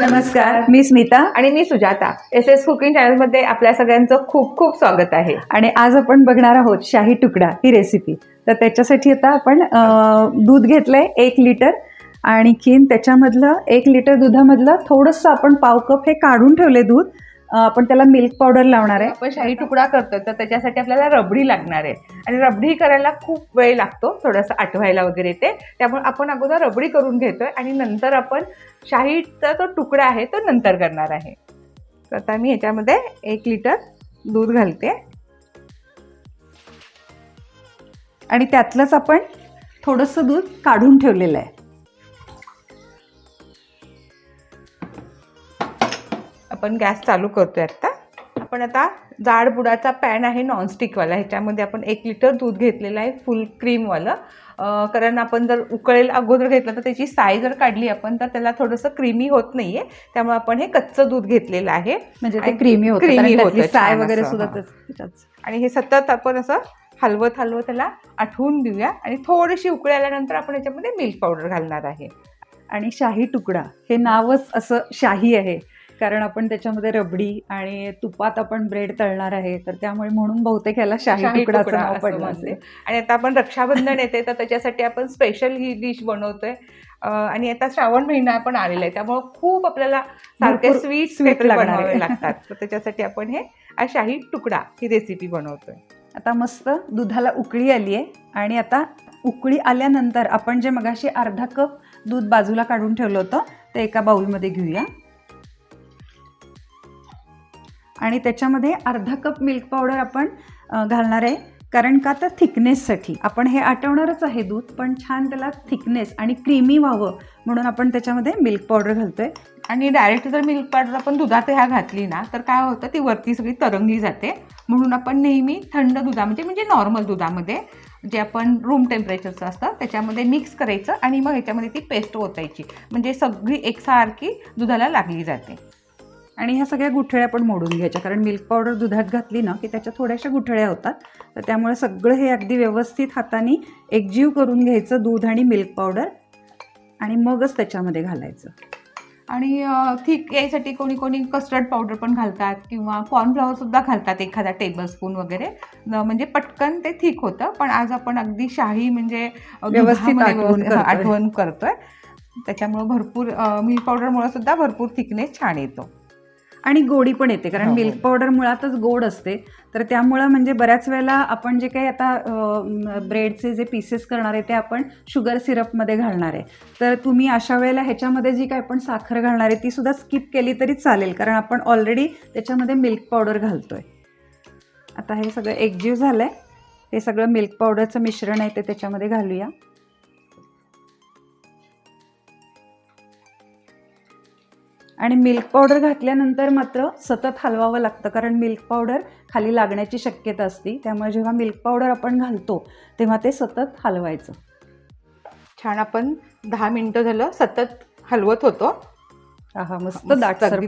नमस्कार. मी स्मिता. आणि मी सुजाता. एस एस कुकिंग चॅनलमध्ये आपल्या सगळ्यांचं खूप खूप स्वागत आहे. आणि आज आपण बघणार आहोत शाही तुकडा ही रेसिपी तर त्याच्यासाठी आता आपण दूध घेतलंय एक लिटर आणखीन त्याच्यामधलं एक लिटर दुधामधलं थोडंसं आपण पाव कप हे काढून ठेवले दूध. आपण त्याला मिल्क पावडर लावणार आहे. आपण शाही तुकडा करतो तर त्याच्यासाठी आपल्याला रबडी लागणार आहे. आणि रबडी करायला खूप वेळ लागतो थोडंसं आठवायला वगैरे ते. त्यामुळे आपण अगोदर रबडी करून घेतोय आणि नंतर आपण शाहीचा तो तुकडा आहे तो नंतर करणार आहे. तर आता मी ह्याच्यामध्ये एक लिटर दूध घालते. आणि त्यातलंच आपण थोडंसं दूध काढून ठेवलेलं आहे. आपण गॅस चालू करतोय आता. आपण आता जाड बुडाचा पॅन आहे नॉनस्टिकवाला ह्याच्यामध्ये आपण एक लिटर दूध घेतलेलं आहे फुल क्रीमवालं कारण आपण जर उकळेल अगोदर घेतलं तर त्याची साय जर काढली आपण तर त्याला थोडंसं क्रीमी होत नाहीये. त्यामुळे आपण हे कच्चं दूध घेतलेलं आहे. म्हणजे ते क्रीमी होतं कारण त्यातली होतं साय छान वगैरे असं, सुद्धा हां. आणि हे सतत आपण असं हलवत हलवत त्याला आठवून देऊया. आणि थोडीशी उकळी आल्यानंतर आपण याच्यामध्ये मिल्क पावडर घालणार आहे. आणि शाही तुकडा. हे नावच असं शाही आहे. कारण आपण त्याच्यामध्ये रबडी आणि तुपात आपण ब्रेड तळणार आहे तर त्यामुळे म्हणून बहुतेक याला शाही तुकडाचं तुकडा नाव पडलं. असेल. आणि आता आपण रक्षाबंधन येते तर त्याच्यासाठी आपण स्पेशल ही डिश बनवतोय. आणि आता श्रावण महिना पण आलेला आहे त्यामुळे खूप आपल्याला सारखे स्वीट स्वीट. बनवावे लागतात. तर त्याच्यासाठी आपण हे शाही तुकडा ही रेसिपी बनवतोय. आता मस्त दुधाला उकळी आली आहे आणि आता उकळी आल्यानंतर आपण जे मगाशी अर्धा कप दूध बाजूला काढून ठेवलं होतं ते एका बाउलमध्ये घेऊया. आणि त्याच्यामध्ये अर्धा कप मिल्क पावडर आपण घालणार आहे. कारण का? तर थिकनेससाठी आपण हे आटवणारच आहे दूध पण छान त्याला थिकनेस आणि क्रीमी व्हावं म्हणून आपण त्याच्यामध्ये मिल्क पावडर घालतो आहे आणि डायरेक्ट जर मिल्क पावडर आपण दुधात ह्या घातली ना तर काय होतं? ती वरती सगळी तरंगली जाते. म्हणून आपण नेहमी थंड दुधामध्ये म्हणजे, म्हणजे नॉर्मल दुधामध्ये जे आपण रूम टेम्परेचरचं असतं त्याच्यामध्ये मिक्स करायचं आणि मग ह्याच्यामध्ये ती पेस्ट ओतायची. म्हणजे सगळी एकसारखी दुधाला लागली जाते. आणि ह्या सगळ्या गुठळ्या पण मोडून घ्यायच्या. कारण मिल्क पावडर दुधात घातली ना की त्याच्या थोड्याशा गुठळ्या होतात. तर त्यामुळे सगळं हे अगदी व्यवस्थित हाताने एकजीव करून घ्यायचं दूध आणि मिल्क पावडर आणि मगच त्याच्यामध्ये घालायचं. आणि थिक यायसाठी कोणी कोणी कस्टर्ड पावडर पण घालतात किंवा कॉर्नफ्लॉवर सुद्धा घालतात एखादा टेबलस्पून वगैरे. म्हणजे पटकन ते थिक होतं पण आज आपण अगदी शाही म्हणजे व्यवस्थित. आठवण करतोय. त्याच्यामुळे भरपूर मिल्क पावडरमुळे सुद्धा भरपूर थिकनेस छान येतो. आणि गोडी पण येते कारण. मिल्क पावडर मुळातच गोड असते. तर त्यामुळं म्हणजे बऱ्याच वेळेला आपण जे काही आता ब्रेडचे जे पीसेस करणार आहे ते आपण शुगर सिरपमध्ये घालणार आहे. तर तुम्ही अशा वेळेला ह्याच्यामध्ये जी काय आपण साखर घालणार आहे ती सुद्धा स्किप केली तरी चालेल कारण आपण ऑलरेडी त्याच्यामध्ये मिल्क पावडर घालतोय. आता हे सगळं एकजीव झालं आहे हे सगळं मिल्क पावडरचं मिश्रण आहे ते त्याच्यामध्ये घालूया. आणि मिल्क पावडर घातल्यानंतर मात्र सतत हलवावं लागतं कारण मिल्क पावडर खाली लागण्याची शक्यता असते. त्यामुळे जेव्हा मिल्क पावडर आपण घालतो तेव्हा ते सतत हलवायचं. छान आपण दहा मिनिटं झालं सतत हलवत होतो. हा मस्त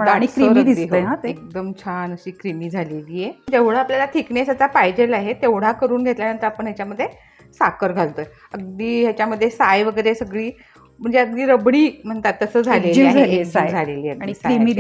आणि क्रीमी हो. हा ते. एकदम छान अशी क्रीमी झालेली आहे. जेवढं आपल्याला थिकनेस आता पाहिजे आहे तेवढा करून घेतल्यानंतर आपण ह्याच्यामध्ये साखर घालतोय. अगदी ह्याच्यामध्ये साय वगैरे सगळी म्हणजे अगदी रबडी म्हणतात तसं झालेली आहे. झालेली आणि creamy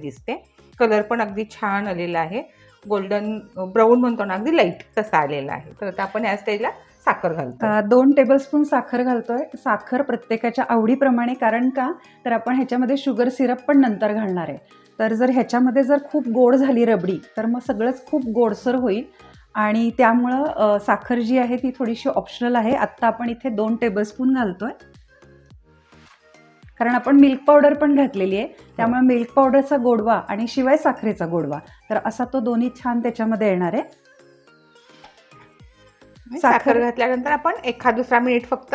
दिसते कलर पण अगदी छान आलेला आहे. गोल्डन ब्राऊन म्हणतो ना अगदी लाइट तसा आलेला आहे. तर आता आपण या स्टेजला साखर घालतो दोन टेबलस्पून साखर घालतोय. साखर प्रत्येकाच्या आवडीप्रमाणे कारण का? तर आपण ह्याच्यामध्ये शुगर सिरप पण नंतर घालणार आहे. तर जर ह्याच्यामध्ये जर खूप गोड झाली रबडी तर मग सगळंच खूप गोडसर होईल. आणि त्यामुळं साखर जी आहे ती थोडीशी ऑप्शनल आहे. आत्ता आपण इथे दोन टेबलस्पून घालतोय. कारण आपण मिल्क पावडर पण घातलेली आहे. त्यामुळे मिल्क पावडरचा गोडवा आणि शिवाय साखरेचा गोडवा. तर असा तो दोन्ही छान त्याच्यामध्ये येणार आहे. साखर- घातल्यानंतर आपण एखाद दुसरा मिनिट फक्त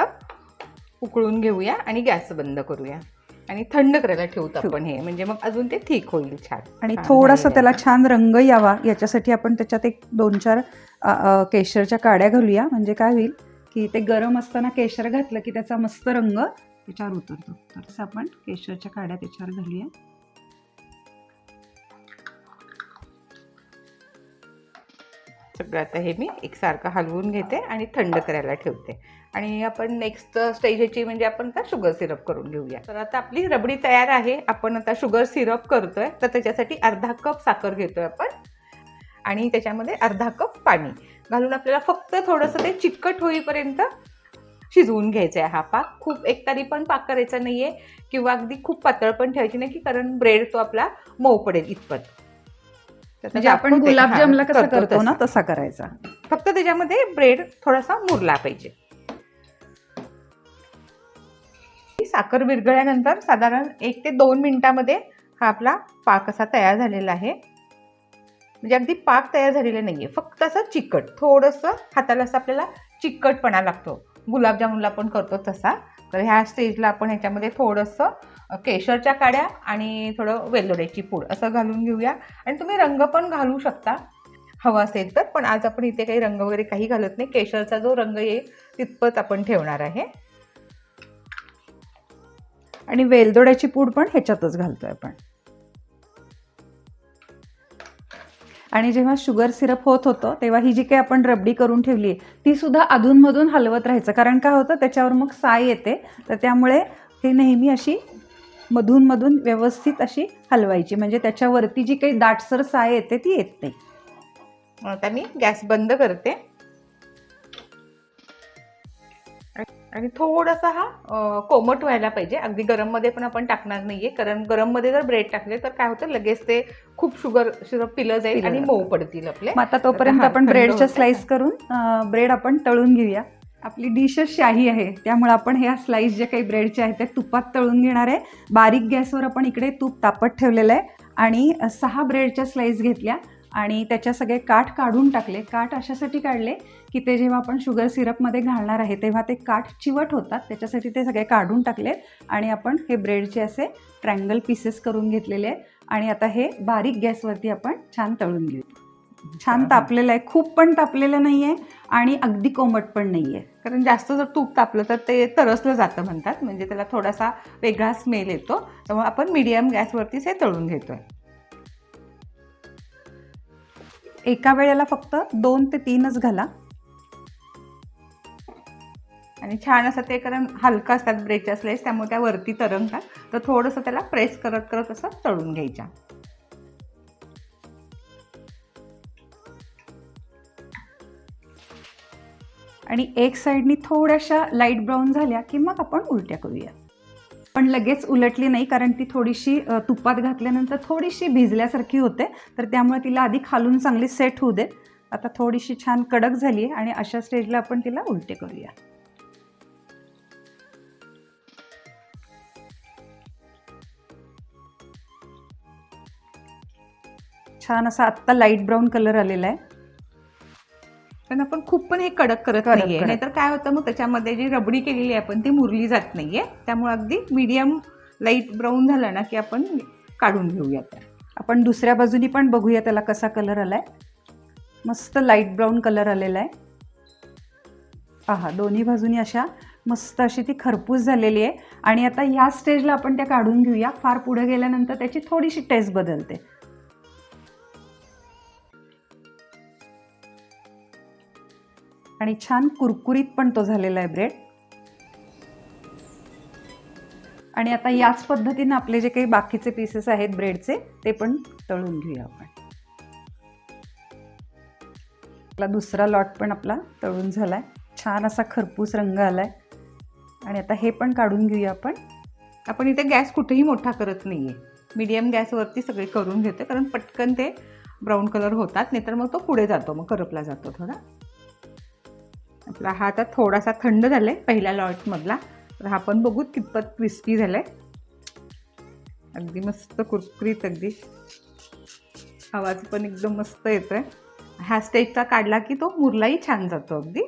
उकळून घेऊया आणि गॅस बंद करूया. आणि थंड करायला ठेवतो ठेवू. आपण हे. म्हणजे मग अजून ते ठीक होईल छान. आणि थोडासा त्याला. छान रंग यावा. याच्यासाठी आपण त्याच्यात एक दोन चार केशरच्या काड्या घालूया. म्हणजे काय होईल की ते गरम असताना केशर घातलं की त्याचा मस्त रंग त्याच्यावर उतरतो. तर आपण केशरच्या काड्या त्याच्यावर घालूया. सगळं आता हे मी एकसारखं हलवून घेते आणि थंड करायला ठेवते. आणि आपण नेक्स्ट स्टेजची म्हणजे आपण का शुगर सिरप करून घेऊया. तर आता आपली रबडी तयार आहे. आपण आता शुगर सिरप करतोय. तर त्याच्यासाठी अर्धा कप साखर घेतोय आपण. आणि त्याच्यामध्ये अर्धा कप पाणी. घालून आपल्याला फक्त थोडंसं ते चिकट होईपर्यंत शिजवून घ्यायचा आहे हा पाक. खूप एकतारी पण पाक करायचा नाही आहे किंवा अगदी खूप पातळ पण ठेवायची नाही की कारण ब्रेड तो आपला मऊ पडेल इतपत. तर म्हणजे आपण. गुलाबजामला कसं करतो तसं. ना तसा. करायचा. फक्त त्याच्यामध्ये ब्रेड थोडासा मुरला पाहिजे. साखर विरघळल्यानंतर साधारण एक ते दोन मिनिटामध्ये हा आपला पाक असा तयार झालेला आहे. म्हणजे अगदी पाक तयार झालेला नाहीये. फक्त असं चिकट थोडंसं हाताला असं आपल्याला चिकटपणा लागतो. गुलाबजामुनला आपण करतो तसा. तर ह्या स्टेजला आपण ह्याच्यामध्ये थोडंसं केशरच्या काड्या आणि थोडं वेलदोड्याची पूड असं घालून घेऊया. आणि तुम्ही रंग पण घालू शकता. हवा असेल तर पण आज आपण इथे काही रंग वगैरे काही घालत नाही. केशरचा जो रंग येईल तितपत आपण ठेवणार आहे. आणि वेलदोड्याची पूड पण ह्याच्यातच घालतो आहे आपण. आणि जेव्हा शुगर सिरप होत होतं तेव्हा ही जी काही आपण रबडी करून ठेवली आहे ती सुद्धा अधूनमधून हलवत राहायचं. कारण काय होतं त्याच्यावर मग साय येते तर त्यामुळे हे नेहमी अशी मधूनमधून व्यवस्थित अशी हलवायची. म्हणजे त्याच्यावरती जी काही दाटसर साय येते ती येत नाही. आता मी गॅस बंद करते. आणि थोडासा हा कोमट व्हायला पाहिजे. अगदी गरममध्ये पण आपण टाकणार नाहीये. कारण गरममध्ये जर ब्रेड टाकले तर काय होतं लगेच ते खूप शुगर सिरप पिलं जाईल आणि. मऊ पडतील आपले. मग आता तोपर्यंत आपण ब्रेडच्या. स्लाइस करून ब्रेड आपण तळून घेऊया. आपली डिशच शाही आहे. त्यामुळे आपण ह्या स्लाइस जे काही ब्रेडचे आहेत ते तुपात तळून घेणार आहे. बारीक गॅसवर आपण इकडे तूप तापत ठेवलेलं आहे. आणि सहा ब्रेडच्या स्लाइस घेतल्या. आणि त्याच्या सगळे काठ काढून टाकले. काठ अशासाठी काढले की ते जेव्हा आपण शुगर सिरपमध्ये घालणार आहे तेव्हा ते काठ चिवट होतात. त्याच्यासाठी ते सगळे काढून टाकले आणि आपण हे ब्रेडचे असे ट्रँगल पीसेस करून घेतलेले आहे आणि आता हे बारीक गॅसवरती आपण छान तळून घेऊ. छान तापलेलं आहे. खूप पण तापलेलं नाही आहे आणि अगदी कोमट पण नाही आहे कारण जास्त जर तूप तापलं तर ते तरसलं जातं म्हणतात. म्हणजे त्याला थोडासा वेगळा स्मेल येतो. त्यामुळे आपण मीडियम गॅसवरतीच हे तळून घेतोय. एका वेळेला फक्त दोन ते तीनच घाला. आणि छान असं ते कारण हलका असतात ब्रेडच्या स्लाइस त्यामुळे त्या वरती तरंगतात. तर थोडंसं त्याला प्रेस करत करत असं तळून घ्यायच्या. आणि एक साईडनी थोड्याशा लाइट ब्राऊन झाल्या की मग आपण उलट्या करूया पण लगेच उलटली नाही कारण ती थोडीशी तुपात घातल्यानंतर थोडीशी भिजल्यासारखी होते. तर त्यामुळे तिला आधी खालून चांगली सेट होऊ दे. आता थोडीशी छान कडक झाली आहे आणि अशा स्टेजला आपण तिला उलटे करूया. छान असा आत्ता लाइट ब्राऊन कलर आलेला आहे. पण आपण खूप पण हे कडक करत नाहीये. नाहीतर काय होतं मग त्याच्यामध्ये जी रबडी केलेली आहे आपण ती मुरली जात नाहीये. त्यामुळे अगदी मीडियम लाइट ब्राऊन झाला ना की आपण काढून घेऊयात आपण दुसऱ्या बाजूनी पण बघूया त्याला कसा कलर आलाय. मस्त लाइट ब्राऊन कलर आलेला आहे. पहा दोन्ही बाजूनी अशा मस्त अशी ती खरपूस झालेली आहे. आणि आता ह्या स्टेजला आपण त्या काढून घेऊया. फार पुढे गेल्यानंतर त्याची थोडीशी टेस्ट बदलते. आणि छान कुरकुरीत पण तो झालेला आहे ब्रेड. आणि आता याच पद्धतीनं आपले जे काही बाकीचे पीसेस आहेत ब्रेडचे ते पण तळून घेऊया आपण. आपला दुसरा लॉट पण आपला तळून झालाय. छान असा खरपूस रंग आलाय. आणि आता हे पण काढून घेऊया आपण. आपण इथे गॅस कुठेही मोठा करत नाहीये. मीडियम गॅसवरती सगळे करून घेते कारण पटकन ते ब्राऊन कलर होतात नाहीतर मग तो पुढे जातो मग करपला जातो थोडा. आपला हा आता थोडासा थंड झालाय पहिल्या लॉटमधला तर हा पण बघू कितपत क्रिस्पी आहे अगदी मस्त कुरकुरीत अगदी. आवाज पण एकदम मस्त येतो आहे ह्या स्टेजचा काढला की तो मुरलाही छान जातो अगदी.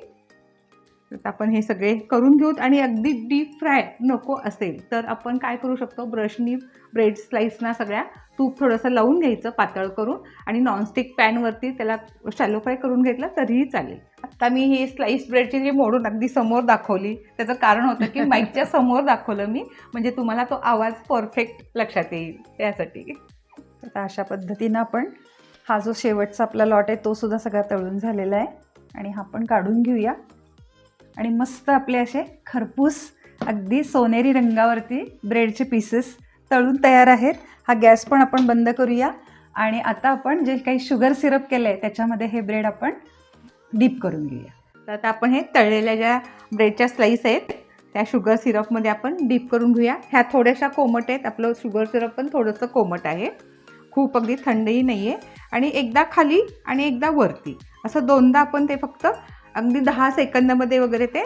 तर आपण हे सगळे करून घेऊत आणि अगदी डीप फ्राय नको असेल तर आपण काय करू शकतो? ब्रशनी ब्रेड स्लाईसना सगळ्या तूप थोडंसं लावून घ्यायचं पातळ करून आणि नॉनस्टिक पॅनवरती त्याला शॅलो फ्राय करून घेतलं तरीही चालेल. आत्ता मी ही स्लाईस ब्रेडची जी मोडून अगदी समोर दाखवली त्याचं कारण होतं की माईकच्या समोर दाखवलं मी म्हणजे तुम्हाला तो आवाज परफेक्ट लक्षात येईल त्यासाठी आता अशा पद्धतीनं आपण हा जो शेवटचा आपला लॉट आहे तो सुद्धा सगळा तळून झालेला आहे आणि हा पण काढून घेऊया. आणि मस्त आपले असे खरपूस अगदी सोनेरी रंगावरती ब्रेडचे पीसेस तळून तयार आहेत. हा गॅस पण आपण बंद करूया. आणि आता आपण जे काही शुगर सिरप केलं आहे त्याच्यामध्ये हे ब्रेड आपण डीप करून घेऊया. तर आता आपण हे तळलेल्या ज्या ब्रेडच्या स्लाईस आहेत त्या शुगर सिरपमध्ये आपण डीप करून घेऊया. ह्या थोड्याशा कोमट आहेत. आपलं शुगर सिरप पण थोडंसं कोमट आहे. खूप अगदी थंडही नाही आहे आणि एकदा खाली आणि एकदा वरती. असं दोनदा आपण ते फक्त अगदी दहा सेकंदामध्ये वगैरे ते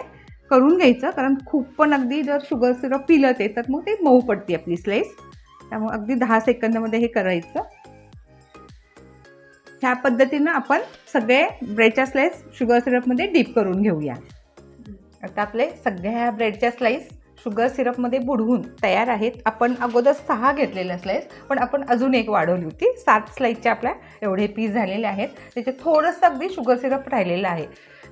करून घ्यायचं कारण खूप पण अगदी जर शुगर सिरप पिलं ते तर मग ते मऊ पडते आपली स्लाईस त्यामुळे अगदी दहा सेकंदामध्ये हे करायचं. ह्या पद्धतीनं आपण सगळे ब्रेडच्या स्लाईस शुगर सिरपमध्ये डीप करून घेऊया. आता आपले सगळ्या ब्रेडच्या स्लाईस शुगर सिरपमध्ये बुडवून तयार आहेत. आपण अगोदर सहा घेतलेल्या स्लाईस पण आपण अजून एक वाढवली होती. सात स्लाईसच्या आपल्या एवढे पीस झालेले आहेत. त्याच्यात थोडंसं अगदी शुगर सिरप राहिलेलं आहे.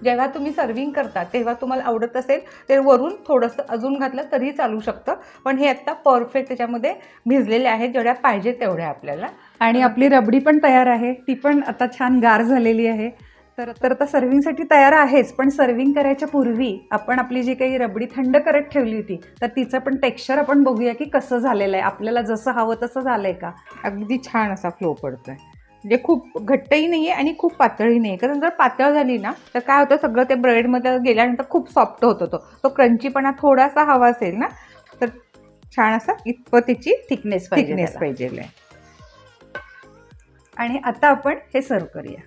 जेव्हा तुम्ही सर्विंग करता तेव्हा तुम्हाला आवडत असेल ते वरून थोडंसं अजून घातलं तरी चालू शकतं. पण हे आत्ता परफेक्ट त्याच्यामध्ये भिजलेले आहेत जेवढ्या पाहिजे तेवढ्या आपल्याला. आणि आपली रबडी पण तयार आहे. ती पण आता छान गार झालेली आहे. तर तर आता सर्विंगसाठी तयार आहेच पण सर्विंग करायच्या पूर्वी आपण आपली जी काही रबडी थंड करत ठेवली होती तर तिचं पण टेक्स्चर आपण बघूया की कसं झालेलं आहे. आपल्याला जसं हवं तसं झालंय का? अगदी छान असा फ्लो पडतोय. म्हणजे खूप घट्टही नाही आहे आणि खूप पातळही नाही आहे कारण जर पातळ झाली ना तर काय होतं सगळं ते ब्रेडमध्ये गेल्यानंतर खूप सॉफ्ट होत होतो. तो क्रंचीपणा थोडासा हवा असेल ना तर छान असा इतपत तिची थिकनेस थिकनेस पाहिजे आणि आता आपण हे सर्व करूया.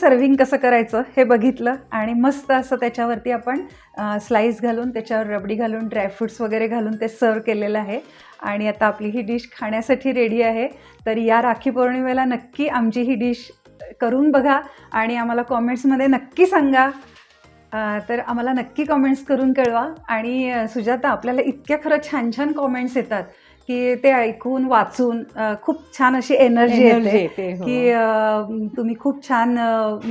सर्विंग कसं करायचं हे बघितलं आणि मस्त असं त्याच्यावरती आपण स्लाईस घालून त्याच्यावर रबडी घालून ड्रायफ्रुट्स वगैरे घालून ते सर्व केलेलं आहे. आणि आता आपली ही डिश खाण्यासाठी रेडी आहे. तर या राखी पौर्णिमेला नक्की आमची ही डिश करून बघा आणि आम्हाला कॉमेंट्समध्ये नक्की सांगा. तर आम्हाला नक्की कॉमेंट्स करून कळवा. आणि सुजाता आपल्याला इतक्या खरं छान छान कॉमेंट्स येतात. की ते ऐकून वाचून खूप छान अशी एनर्जी येते हो. की तुम्ही खूप छान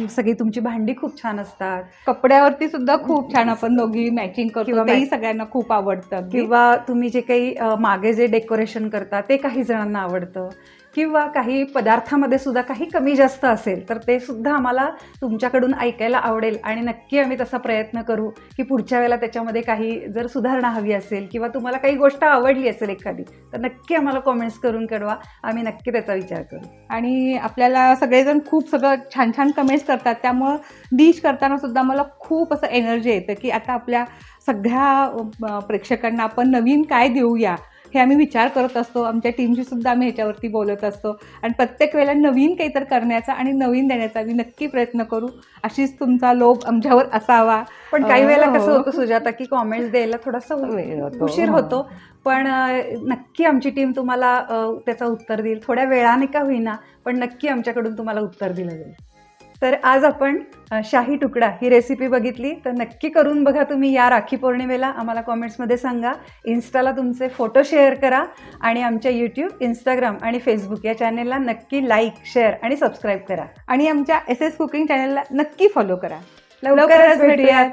सगळी तुमची भांडी खूप छान असतात कपड्यावरती सुद्धा खूप छान आपण दोघी मॅचिंग करतो सगळ्यांना खूप आवडतं. किंवा तुम्ही जे काही मागे जे डेकोरेशन करता ते काही जणांना आवडतं किंवा काही पदार्थामध्ये सुद्धा काही कमी जास्त असेल तर ते सुद्धा आम्हाला तुमच्याकडून ऐकायला आवडेल. आणि नक्की आम्ही तसा प्रयत्न करू की पुढच्या वेळेला त्याच्यामध्ये काही जर सुधारणा हवी असेल किंवा तुम्हाला काही गोष्ट आवडली असेल एखादी तर नक्की आम्हाला कॉमेंट्स करून कळवा. आम्ही नक्की त्याचा विचार करू. आणि आपल्याला सगळेजण खूप सगळं छान छान कमेंट्स करतात. त्यामुळं डिश करताना सुद्धा मला खूप असं एनर्जी येतं की आता आपल्या सगळ्या प्रेक्षकांना आपण नवीन काय देऊया? हे आम्ही विचार करत असतो आमच्या टीमशी सुद्धा आम्ही ह्याच्यावरती बोलत असतो आणि प्रत्येक वेळेला नवीन काहीतरी करण्याचा आणि नवीन देण्याचा आम्ही नक्की प्रयत्न करू अशीच तुमचा लोभ आमच्यावर असावा पण काही वेळेला. कसं होतं सुजाता की कॉमेंट्स द्यायला थोडासा. उशीर हो. होतो पण नक्की आमची टीम तुम्हाला त्याचं उत्तर देईल थोड्या वेळाने का होईना पण नक्की आमच्याकडून तुम्हाला उत्तर दिलं जाईल तर आज आपण शाही तुकडा ही रेसिपी बघितली. तर नक्की करून बघा तुम्ही या राखी पौर्णिमेला. आम्हाला कॉमेंट्समध्ये सांगा. इन्स्टाला तुमचे फोटो शेअर करा आणि आमच्या यूट्यूब इंस्टाग्राम आणि फेसबुक या चॅनेलला नक्की लाईक शेअर आणि सबस्क्राईब करा. आणि आमच्या एस एस कुकिंग चॅनलला नक्की फॉलो करा. लवकरच भेटूयात.